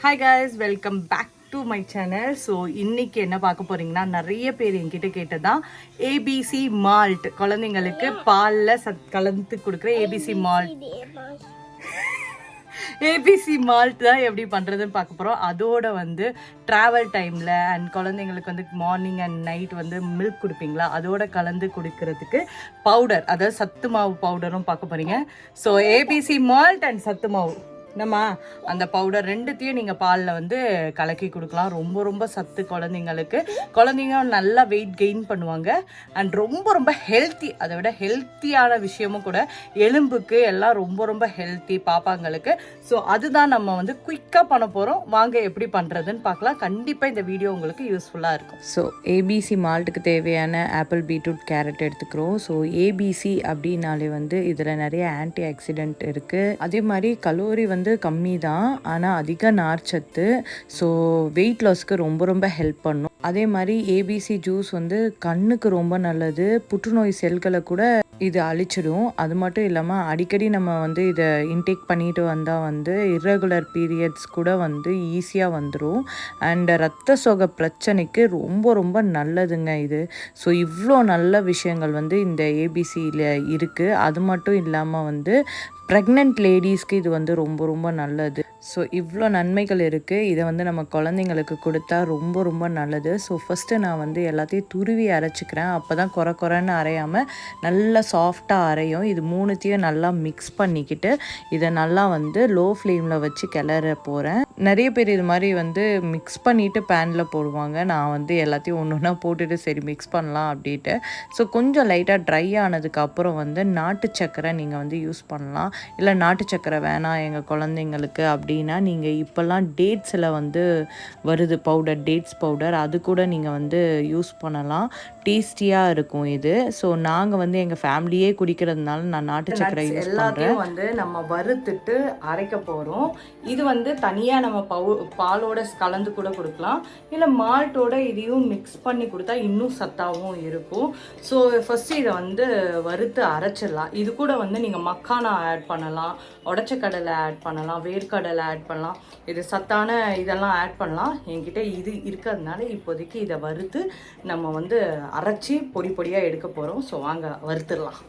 Hi guys welcome back to my channel so இன்னைக்கு என்ன பார்க்க போறீங்கன்னா நிறைய பேர் என்கிட்ட கேட்டதான் ஏபிசி மால்ட் குழந்தைங்களுக்கு பாலில் சத் கலந்து கொடுக்குற ஏபிசி மால்ட் ஏபிசி மால்ட் தான் எப்படி பண்ணுறதுன்னு பார்க்க போகிறோம் அதோட வந்து ட்ராவல் டைமில் அண்ட் குழந்தைங்களுக்கு வந்து மார்னிங் அண்ட் நைட் வந்து மில்க் கொடுப்பீங்களா? அதோட கலந்து குடிக்கிறதுக்கு பவுடர் அதாவது சத்து மாவு பவுடரும் பார்க்க போகிறீங்க ஸோ ஏபிசி மால்ட் அண்ட் சத்து மாவு. என்னம்மா அந்த பவுடர் ரெண்டுத்தையும் நீங்கள் பாலில் வந்து கலக்கி கொடுக்கலாம். ரொம்ப ரொம்ப சத்து குழந்தைங்களுக்கு. குழந்தைங்க நல்லா வெயிட் கெயின் பண்ணுவாங்க. அண்ட் ரொம்ப ரொம்ப ஹெல்த்தி அதை விட ஹெல்த்தியான விஷயமும் கூட எலும்புக்கு எல்லாம் ரொம்ப ரொம்ப ஹெல்த்தி பாப்பாங்களுக்கு. ஸோ அதுதான் நம்ம வந்து குயிக்காக பண்ண போகிறோம் வாங்க எப்படி பண்ணுறதுன்னு பார்க்கலாம். கண்டிப்பாக இந்த வீடியோ உங்களுக்கு யூஸ்ஃபுல்லாக இருக்கும். ஸோ ஏபிசி மால்ட்டுக்கு தேவையான ஆப்பிள் பீட்ரூட் கேரட் எடுத்துக்கிறோம். ஸோ ஏபிசி அப்படின்னாலே வந்து இதில் நிறைய ஆன்டி ஆக்சிடென்ட் இருக்குது அதே மாதிரி கலோரி வந்து கம்மி தான் ஆனால் அதிக நார்ச்சத்து. ஸோ வெயிட் லாஸ்க்கு ரொம்ப ரொம்ப ஹெல்ப் பண்ணும். அதே மாதிரி ஏபிசி ஜூஸ் வந்து கண்ணுக்கு ரொம்ப நல்லது. புற்றுநோய் செல்களை கூட இது அழிச்சிடும். அது மட்டும் இல்லாமல் அடிக்கடி நம்ம வந்து இதை இன்டேக் பண்ணிட்டு வந்தால் வந்து இர்ரெகுலர் பீரியட்ஸ் கூட வந்து ஈஸியாக வந்துடும் அண்ட் ரத்த சோகை பிரச்சனைக்கு ரொம்ப ரொம்ப நல்லதுங்க இது. ஸோ இவ்வளோ நல்ல விஷயங்கள் வந்து இந்த ஏபிசியில் இருக்குது அது மட்டும் இல்லாமல் வந்து ப்ரெக்னென்ட் லேடிஸ்க்கு இது வந்து ரொம்ப ரொம்ப நல்லது. ஸோ இவ்வளோ நன்மைகள் இருக்குது இதை வந்து நம்ம குழந்தைங்களுக்கு கொடுத்தா ரொம்ப ரொம்ப நல்லது. ஸோ ஃபஸ்ட்டு நான் வந்து எல்லாத்தையும் துருவி அரைச்சிக்கிறேன். அப்போ தான் குறை குறைன்னு அரையாமல் நல்லா சாஃப்டாக அரையும். இது மூணுத்தையும் நல்லா மிக்ஸ் பண்ணிக்கிட்டு இதை நல்லா வந்து லோ ஃப்ளேமில் வச்சு கிளற போகிறேன் நிறைய பேர் இது மாதிரி வந்து மிக்ஸ் பண்ணிவிட்டு பேனில் போடுவாங்க. நான் வந்து எல்லாத்தையும் ஒன்று ஒன்றா போட்டுட்டு சரி மிக்ஸ் பண்ணலாம் அப்படின்ட்டு. ஸோ கொஞ்சம் லைட்டாக ட்ரை ஆனதுக்கப்புறம் வந்து நாட்டு சக்கரை நீங்கள் வந்து யூஸ் பண்ணலாம். இல்லை நாட்டு சக்கரை வேணாம் எங்கள் குழந்தைங்களுக்கு அப்படின்னா நீங்கள் இப்போல்லாம் டேட்ஸில் வந்து வருது பவுடர் டேட்ஸ் பவுடர் அது கூட நீங்கள் வந்து யூஸ் பண்ணலாம். டேஸ்டியாக இருக்கும் இது. ஸோ நாங்கள் வந்து எங்கள் ஃபேமிலியே குடிக்கிறதுனால நான் நாட்டு சக்கரை யூஸ் எல்லாத்தையும் வந்து நம்ம வறுத்துட்டு அரைக்க போகிறோம் இது வந்து தனியாக நம்ம பவு பாலோட கலந்து கூட கொடுக்கலாம். இல்லை மால்ட்டோட இதையும் மிக்ஸ் பண்ணி கொடுத்தா இன்னும் சத்தாகவும் இருக்கும். ஸோ ஃபஸ்ட்டு இதை வந்து வறுத்து அரைச்சிடலாம். இது கூட வந்து நீங்கள் மக்கானா ஆட் பண்ணலாம். உடச்ச கடலை ஆட் பண்ணலாம் வேர்க்கடலை ஆட் பண்ணலாம். இது சத்தான இதெல்லாம் ஆட் பண்ணலாம். என்கிட்ட இது இருக்கிறதுனால இப்போதைக்கு இதை வறுத்து நம்ம வந்து அரைச்சி பொடி பொடியாக எடுக்க போகிறோம் ஸோ வாங்க வறுத்துடலாம்.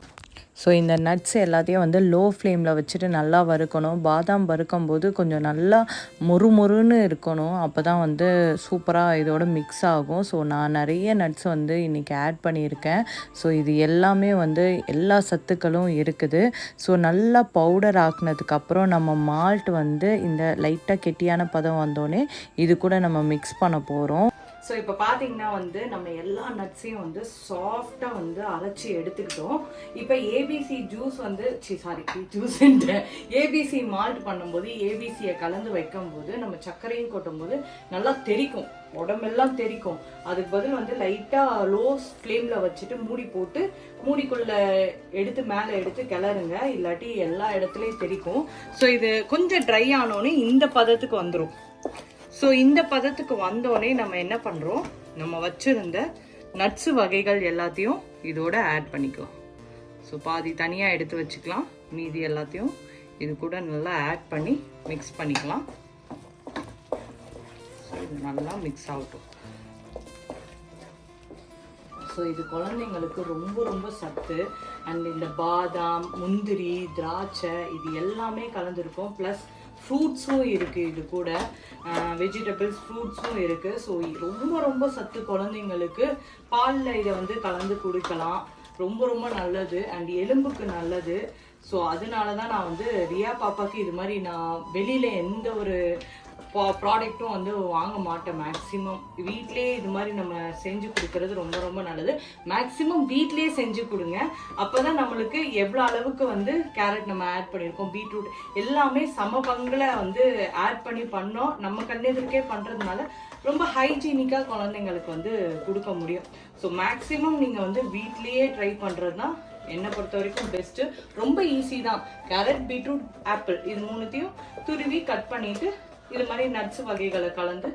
ஸோ இந்த நட்ஸ் எல்லாத்தையும் வந்து லோ ஃப்ளேமில் வச்சுட்டு நல்லா வறுக்கணும். பாதாம் வறுக்கும் போது கொஞ்சம் நல்லா மொறு மொறுன்னு இருக்கணும். அப்போ தான் வந்து சூப்பராக இதோட மிக்ஸ் ஆகும். ஸோ நான் நிறைய நட்ஸ் வந்து இன்றைக்கி ஆட் பண்ணியிருக்கேன். ஸோ இது எல்லாமே வந்து எல்லா சத்துக்களும் இருக்குது. ஸோ நல்லா பவுடர் ஆக்குனதுக்கப்புறம் நம்ம மால்ட் வந்து இந்த லைட்டாக கெட்டியான பதம் வந்தோடனே இது கூட நம்ம மிக்ஸ் பண்ண போகிறோம் ஸோ இப்போ பார்த்தீங்கன்னா வந்து நம்ம எல்லா நட்ஸையும் வந்து சாஃப்டாக வந்து அரைச்சி எடுத்துக்கிட்டோம். இப்போ ஏபிசி ஜூஸ் வந்து C sorry juice ABC malt பண்ணும்போது ஏபிசியை கலந்து வைக்கும்போது நம்ம சர்க்கரையும் கொட்டும்போது நல்லா தெரிக்கும். உடம்பெல்லாம் தெரிக்கும். அதுக்கு பதில் வந்து லைட்டாக லோ ஃப்ளேமில் வச்சுட்டு மூடி போட்டு மூடிக்குள்ள எடுத்து மேலே எடுத்து கிளறுங்க. இல்லாட்டி எல்லா இடத்துலையும் தெரிக்கும். ஸோ இது கொஞ்சம் ட்ரை ஆனோன்னு இந்த பதத்துக்கு வந்துடும் ஸோ இந்த பதத்துக்கு வந்தோடனே நம்ம என்ன பண்ணுறோம் நம்ம வச்சுருந்த நட்ஸு வகைகள் எல்லாத்தையும் இதோட ஆட் பண்ணிக்கலாம். ஸோ பாதி தனியாக எடுத்து வச்சுக்கலாம். மீதி எல்லாத்தையும் இது கூட நல்லா ஆட் பண்ணி மிக்ஸ் பண்ணிக்கலாம். ஸோ இது நல்லா மிக்ஸ் ஆகட்டும். ஸோ இது குழந்தைங்களுக்கு ரொம்ப ரொம்ப சத்து. அண்ட் இந்த பாதாம் முந்திரி திராட்சை இது எல்லாமே கலந்துருக்கும். ப்ளஸ் ஃப்ரூட்ஸும் இருக்குது இது கூட. வெஜிடபிள்ஸ் ஃப்ரூட்ஸும் இருக்குது ஸோ ரொம்ப ரொம்ப சத்து குழந்தைங்களுக்கு பாலில் இதை வந்து கலந்து கொடுக்கலாம். ரொம்ப ரொம்ப நல்லது. அண்ட் எலும்புக்கு நல்லது. ஸோ அதனால தான் நான் வந்து ரியா பாப்பாக்கு இது மாதிரி நான் வெளியில் எந்த ஒரு ப்ராடக்ட்டும் வந்து வாங்க மாட்டேன். மேக்ஸிமம் வீட்லேயே இது மாதிரி நம்ம செஞ்சு கொடுக்கறது ரொம்ப ரொம்ப நல்லது. மேக்ஸிமம் வீட்லேயே செஞ்சு கொடுங்க. அப்போ தான் நம்மளுக்கு எவ்வளோ அளவுக்கு வந்து கேரட் நம்ம ஆட் பண்ணியிருக்கோம். பீட்ரூட் எல்லாமே சம பங்கில் வந்து ஆட் பண்ணி பண்ணோம். நம்ம கண்ணெதிர்க்கே பண்ணுறதுனால ரொம்ப ஹைஜீனிக்காக குழந்தைங்களுக்கு வந்து கொடுக்க முடியும். ஸோ மேக்ஸிமம் நீங்கள் வந்து வீட்லேயே ட்ரை பண்ணுறது தான் என்னை பொறுத்த வரைக்கும் பெஸ்ட்டு ரொம்ப ஈஸி தான். கேரட் பீட்ரூட் ஆப்பிள் இது மூணுத்தையும் துருவி கட் பண்ணிவிட்டு இது மாதிரி நட்ஸ் வகைகளை கலந்து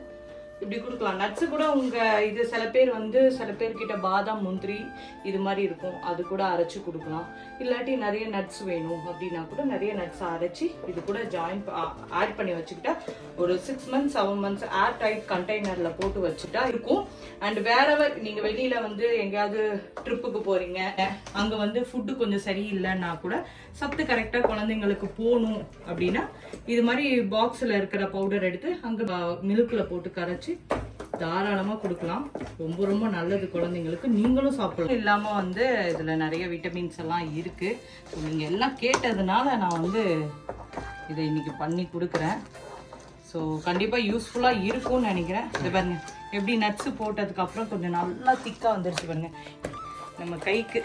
இப்படி கொடுக்கலாம். நட்ஸு கூட உங்கள் இது சில பேர் வந்து சில பேர்கிட்ட பாதாம் முந்திரி இது மாதிரி இருக்கும். அது கூட அரைச்சி கொடுக்கலாம். இல்லாட்டி நிறைய நட்ஸ் வேணும் அப்படின்னா கூட நிறைய நட்ஸ் அரைச்சி இது கூட ஜாயின் ஆட் பண்ணி வச்சுக்கிட்டா ஒரு six months seven months air tight கண்டெய்னரில் போட்டு வச்சுட்டா இருக்கும். அண்ட் வேறவர் நீங்கள் வெளியில் வந்து எங்கேயாவது ட்ரிப்புக்கு போகிறீங்க அங்கே வந்து ஃபுட்டு கொஞ்சம் சரியில்லைன்னா கூட சத்து கரெக்டாக குழந்தைங்களுக்கு போகணும் அப்படின்னா இது மாதிரி பாக்ஸில் இருக்கிற பவுடர் எடுத்து அங்கே மில்கில் போட்டு கரைச்சி தாராளமாக கொடுக்கலாம். ரொம்ப ரொம்ப நல்லது குழந்தைங்களுக்கு. நீங்களும் சாப்பிடலாம். இல்லாமல் வந்து இதில் நிறைய விட்டமின்ஸ் எல்லாம் இருக்கு. ஸோ எல்லாம் கேட்டதுனால நான் வந்து இதை இன்றைக்கி பண்ணி கொடுக்குறேன். ஸோ கண்டிப்பாக யூஸ்ஃபுல்லாக இருக்கும்னு நினைக்கிறேன். இது பாருங்க. எப்படி நட்ஸு போட்டதுக்கப்புறம் கொஞ்சம் நல்லா திக்காக வந்துருச்சு பாருங்க. நம்ம கைக்கு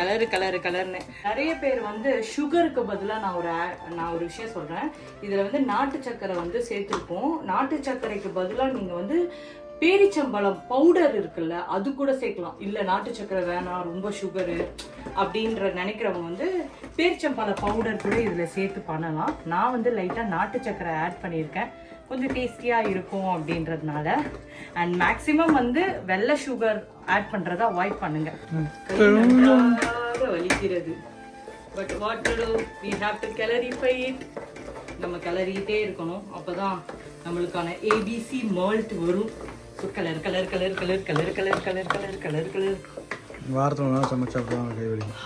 கலரு கலரு கலர்னு. நிறைய பேர் வந்து சுகருக்கு பதிலாக நான் ஒரு ஆ- நான் ஒரு விஷயம் சொல்கிறேன் இதில் வந்து நாட்டு சர்க்கரை வந்து சேர்த்துருக்கோம் நாட்டு சர்க்கரைக்கு பதிலாக நீங்கள் வந்து பேரிச்சம்பழம் பவுடர் இருக்குல்ல அது கூட சேர்க்கலாம். இல்லை நாட்டு சர்க்கரை வேணாம் ரொம்ப சுகரு அப்படின்ற நினைக்கிறவங்க வந்து பேரிச்சம்பழ பவுடர் கூட இதில் சேர்த்து பண்ணலாம். நான் வந்து லைட்டாக நாட்டு சர்க்கரை ஆட் பண்ணியிருக்கேன். கொஞ்சம் டேஸ்டியாக இருக்கும் அப்படின்றதுனால. அண்ட் மேக்ஸிமம் வந்து வெள்ளை சுகர் ஆட் பண்ணுறதை அவாய்ட் பண்ணுங்க. கை நன்றாக வலிக்கிறது. But what to do we have to clarify it நம்ம கிளறிக்கிட்டே இருக்கணும். அப்பதான் நம்மளுக்கான ஏபிசி மால்ட் வரும். Colour colour colour colour colour colour colour colour colour colour வாரத்தில் சமைச்சா அப்போ தான் கை வலிக்கும்.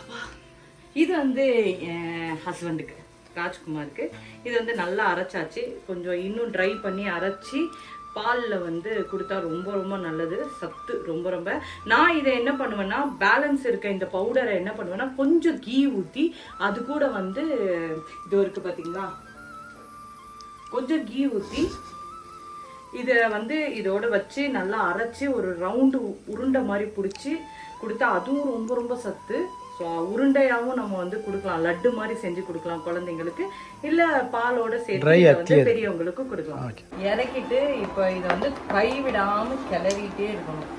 இது வந்து என் ஹஸ்பண்டுக்கு ராஜ்குமாருக்கு. இது வந்து நல்லா அரைச்சாச்சு. கொஞ்சம் இன்னும் ட்ரை பண்ணி அரைச்சி பாலில் வந்து கொடுத்தா ரொம்ப ரொம்ப நல்லது. சத்து ரொம்ப ரொம்ப. நான் இதை என்ன பண்ணுவேன்னா பேலன்ஸ் இருக்க இந்த பவுடரை என்ன பண்ணுவேன்னா கொஞ்சம் கீ ஊற்றி அது கூட வந்து இது இருக்கு பார்த்தீங்களா கொஞ்சம் கீ ஊற்றி இதை வந்து இதோட வச்சு நல்லா அரைச்சி ஒரு ரவுண்டு உருண்டை மாதிரி பிடிச்சி கொடுத்தா அதுவும் ரொம்ப ரொம்ப சத்து. ஸோ உருண்டையாகவும் நம்ம வந்து கொடுக்கலாம். லட்டு மாதிரி செஞ்சு கொடுக்கலாம் குழந்தைங்களுக்கு. இல்லை பாலோட சேர்த்து வந்து பெரியவங்களுக்கு கொடுக்கலாம். இறக்கிட்டு இப்போ இதை வந்து கைவிடாம கிளறிட்டே இருக்கணும்.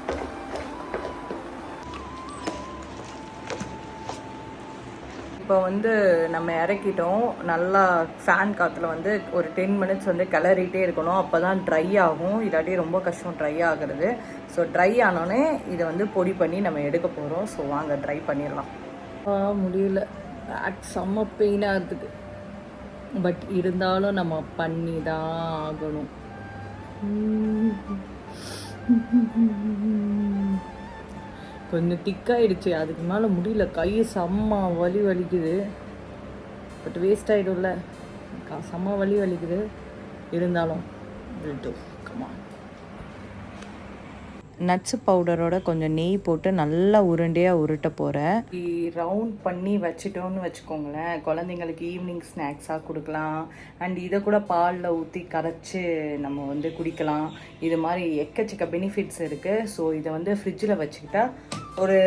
இப்போ வந்து நம்ம இறக்கிட்டோம். நல்லா ஃபேன் காற்றுல வந்து ஒரு டென் மினிட்ஸ் வந்து கிளறிட்டே இருக்கணும். அப்போ தான் ட்ரை ஆகும். இல்லாட்டி ரொம்ப கஷ்டம் ட்ரை ஆகுறது. ஸோ ட்ரை ஆனோடனே இதை வந்து பொடி பண்ணி நம்ம எடுக்க போகிறோம் ஸோ வாங்க ட்ரை பண்ணிடலாம். முடியல. பேக் செம்ம பெயினாக இருக்குது. பட் இருந்தாலும் நம்ம பண்ணி தான் ஆகணும். கொஞ்சம் திக்காயிடுச்சு அதுக்கு மேலே முடியல. கை செம்ம வலி வலிக்குது. பட் வேஸ்ட் ஆகிடும்ல செம்ம வலி வலிக்குது. இருந்தாலும் கமா நட்ஸ் பவுடரோட கொஞ்சம் நெய் போட்டு நல்லா உருண்டையாக உருட்ட போகிறேன் ரவுண்ட் பண்ணி வச்சிட்டோம்னு வச்சுக்கோங்களேன். குழந்தைங்களுக்கு ஈவினிங் ஸ்நாக்ஸாக கொடுக்கலாம். அண்ட் இதை கூட பாலில் ஊற்றி கரைச்சி நம்ம வந்து குடிக்கலாம். இது மாதிரி எக்கச்சக்க பெனிஃபிட்ஸ் இருக்குது ஸோ இதை வந்து ஃப்ரிட்ஜில் வச்சுக்கிட்டா ஒரு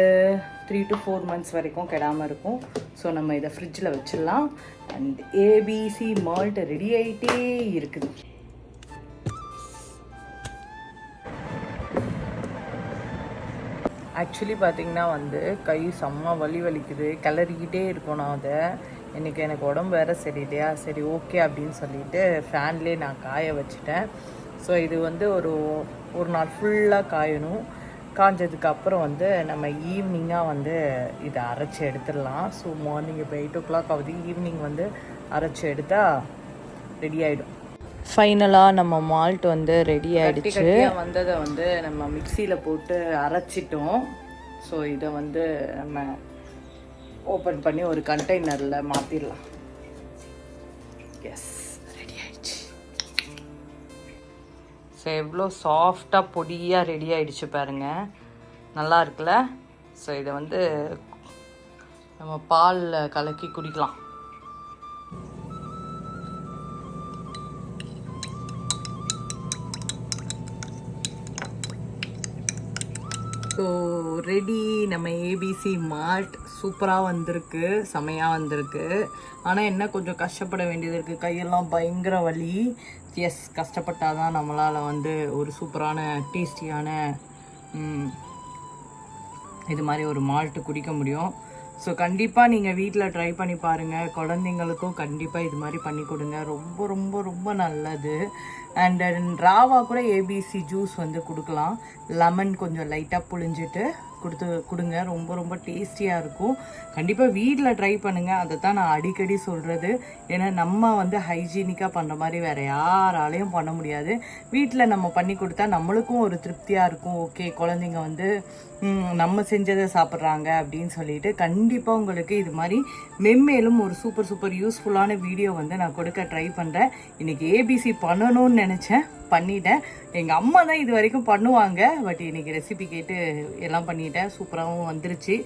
த்ரீ டு ஃபோர் மந்த்ஸ் வரைக்கும் கெடாமல் இருக்கும். ஸோ நம்ம இதை ஃப்ரிட்ஜில் வச்சிடலாம். அண்ட் ஏபிசி மால்ட் ரெடி ஆகிட்டே இருக்குது. ஆக்சுவலி பார்த்தீங்கன்னா வந்து கை செம்ம வலி வலிக்குது. கிளறிக்கிட்டே இருக்கணும் அதை. இன்றைக்கி எனக்கு உடம்பு வேற சரியில்லையா? சரி ஓகே அப்படின்னு சொல்லிட்டு ஃபேன்லேயே நான் காய வச்சுட்டேன். ஸோ இது வந்து ஒரு ஒரு நாள் ஃபுல்லாக காயணும். காஞ்சதுக்கு அப்புறம் வந்து நம்ம ஈவினிங்காக வந்து இதை அரைச்சி எடுத்துடலாம். ஸோ மார்னிங் இப்போ எயிட் ஓ கிளாக் ஆகுது. ஈவினிங் வந்து அரைச்சி எடுத்தால் ரெடி ஆகிடும் ஃபைனலாக நம்ம மால்ட் வந்து ரெடி கட்டியாக வந்ததை வந்து நம்ம மிக்சியில் போட்டு அரைச்சிட்டோம். ஸோ இதை வந்து நம்ம ஓப்பன் பண்ணி ஒரு கண்டெய்னரில் மாற்றிடலாம் எஸ் ரெடி ஆயிடுச்சு. ஸோ எவ்வளோ சாஃப்டாக பொடியாக ரெடி ஆயிடுச்சு பாருங்க. நல்லா இருக்குல்ல? ஸோ இதை வந்து நம்ம பாலில் கலக்கி குடிக்கலாம். ரெடி நம்ம ஏபிசி மார்ட் சூப்பராக வந்திருக்கு செமையாக வந்திருக்கு. ஆனால் என்ன கொஞ்சம் கஷ்டப்பட வேண்டியது இருக்குது கையெல்லாம் பயங்கர வலி. எஸ் கஷ்டப்பட்டால் தான் நம்மளால் வந்து ஒரு சூப்பரான டேஸ்டியான இது மாதிரி ஒரு மால்ட்டு குடிக்க முடியும். ஸோ கண்டிப்பாக நீங்கள் வீட்டில் ட்ரை பண்ணி பாருங்கள் குழந்தைங்களுக்கும் கண்டிப்பாக இது மாதிரி பண்ணி கொடுங்க. ரொம்ப ரொம்ப ரொம்ப நல்லது. அண்ட் ராவா கூட ஏபிசி ஜூஸ் வந்து கொடுக்கலாம். லெமன் கொஞ்சம் லைட்டாக புழிஞ்சிட்டு கொடுத்து கொடுங்க. ரொம்ப ரொம்ப டேஸ்டியாக இருக்கும். கண்டிப்பாக வீட்டில் ட்ரை பண்ணுங்கள் அதை தான் நான் அடிக்கடி சொல்கிறது ஏன்னா நம்ம வந்து ஹைஜீனிக்காக பண்ணுற மாதிரி வேறு யாராலையும் பண்ண முடியாது. வீட்டில் நம்ம பண்ணி கொடுத்தா நம்மளுக்கும் ஒரு திருப்தியாக இருக்கும். ஓகே குழந்தைங்க வந்து நம்ம செஞ்சதை சாப்பிட்றாங்க அப்படின்னு சொல்லிட்டு கண்டிப்பாக உங்களுக்கு இது மாதிரி மென்மேலும் ஒரு சூப்பர் சூப்பர் யூஸ்ஃபுல்லான வீடியோ வந்து நான் கொடுக்க ட்ரை பண்ணுறேன் இன்றைக்கி ஏபிசி பண்ணணும்னு நினச்சேன் பண்ணிட்டேன். எங்கள் அம்மா தான் இது வரைக்கும் பண்ணுவாங்க. பட் இன்னைக்கு ரெசிபி கேட்டு எல்லாம் பண்ணிட்டேன். சூப்பராகவும் வந்துருச்சு.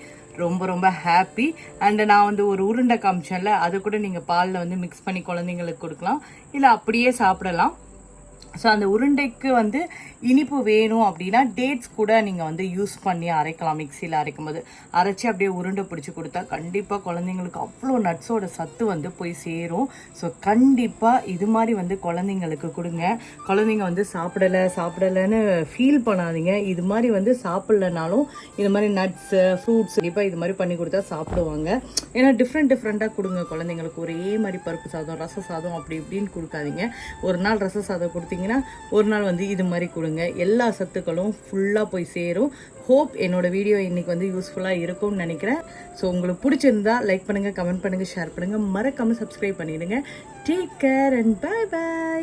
ரொம்ப ரொம்ப ஹாப்பி அண்டு நான் வந்து ஒரு உருண்டை காமிச்சேன்ல அதை கூட நீங்கள் பாலில் வந்து மிக்ஸ் பண்ணி குழந்தைங்களுக்கு கொடுக்கலாம். இல்லை அப்படியே சாப்பிடலாம். ஸோ அந்த உருண்டைக்கு வந்து இனிப்பு வேணும் அப்படின்னா டேட்ஸ் கூட நீங்கள் வந்து யூஸ் பண்ணி அரைக்கலாம் மிக்சியில் அரைக்கும் போது அரைச்சி அப்படியே உருண்டை பிடிச்சி கொடுத்தா கண்டிப்பாக குழந்தைங்களுக்கு அவ்வளோ நட்ஸோட சத்து வந்து போய் சேரும். ஸோ கண்டிப்பாக இது மாதிரி வந்து குழந்தைங்களுக்கு கொடுங்க. குழந்தைங்க வந்து சாப்பிடலை சாப்பிடலைன்னு ஃபீல் பண்ணாதீங்க. இது மாதிரி வந்து சாப்பிட்லனாலும் இது மாதிரி நட்ஸு ஃப்ரூட்ஸ் கண்டிப்பாக இது மாதிரி பண்ணி கொடுத்தா சாப்பிடுவாங்க. ஏன்னா டிஃப்ரெண்ட் டிஃப்ரெண்ட்டாக கொடுங்க குழந்தைங்களுக்கு. ஒரே மாதிரி பருப்பு சாதம் ரச சாதம் அப்படி இப்படின்னு கொடுக்காதீங்க. ஒரு நாள் ரச சாதம் பார்த்தீங்கன்னா ஒரு நாள் வந்து இது மாதிரி கொடுங்க. எல்லா சத்துக்களும் ஃபுல்லாக போய் சேரும். ஹோப் என்னோட வீடியோ இன்னைக்கு வந்து யூஸ்ஃபுல்லாக இருக்கும்னு நினைக்கிறேன். ஸோ உங்களுக்கு பிடிச்சிருந்தா லைக் பண்ணுங்கள் கமெண்ட் பண்ணுங்கள் ஷேர் பண்ணுங்கள் மறக்காமல் சப்ஸ்கிரைப் பண்ணிடுங்க. Take care and bye bye